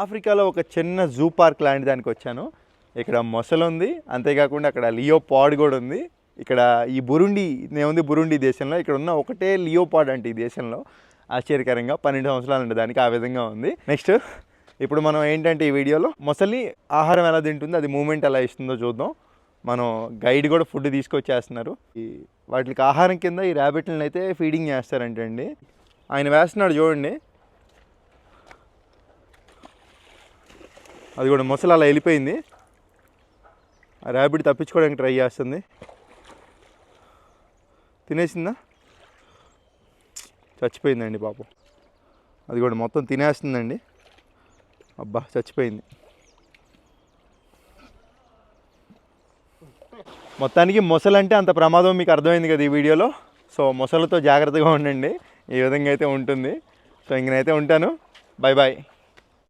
ఆఫ్రికాలో ఒక చిన్న జూ పార్క్ లాంటి దానికి వచ్చాను. ఇక్కడ మొసలు ఉంది. అంతేకాకుండా అక్కడ లియో పాడ్ కూడా ఉంది. ఇక్కడ ఈ బురుండి ఉంది బురుండి దేశంలో. ఇక్కడ ఉన్న ఒకటే లియో పాడ్ అంటే ఈ దేశంలో. ఆశ్చర్యకరంగా పన్నెండు సంవత్సరాలు ఉండే దానికి ఆ విధంగా ఉంది. నెక్స్ట్ ఇప్పుడు మనం ఏంటంటే ఈ వీడియోలో మొసలి ఆహారం ఎలా తింటుందో అది మూమెంట్ ఎలా ఇస్తుందో చూద్దాం. మనం గైడ్ కూడా ఫుడ్ తీసుకొచ్చేస్తున్నారు. ఈ వాటికి ఆహారం కింద ఈ ర్యాబిట్లను అయితే ఫీడింగ్ చేస్తారంటండి. ఆయన వేస్తున్నాడు చూడండి. అది కూడా మొసలు అలా వెళ్ళిపోయింది. ఆ ర్యాబిట్ తప్పించుకోవడానికి ట్రై చేస్తుంది. తినేసిందా? చచ్చిపోయిందండి పాపం. అది కూడా మొత్తం తినేస్తుందండి. అబ్బా చచ్చిపోయింది. మొత్తానికి మొసలంటే అంత ప్రమాదం మీకు అర్థమైంది కదా ఈ వీడియోలో. సో మొసలతో జాగ్రత్తగా ఉండండి. ఈ విధంగా అయితే ఉంటుంది. సో ఇంకనైతే ఉంటాను. Bye bye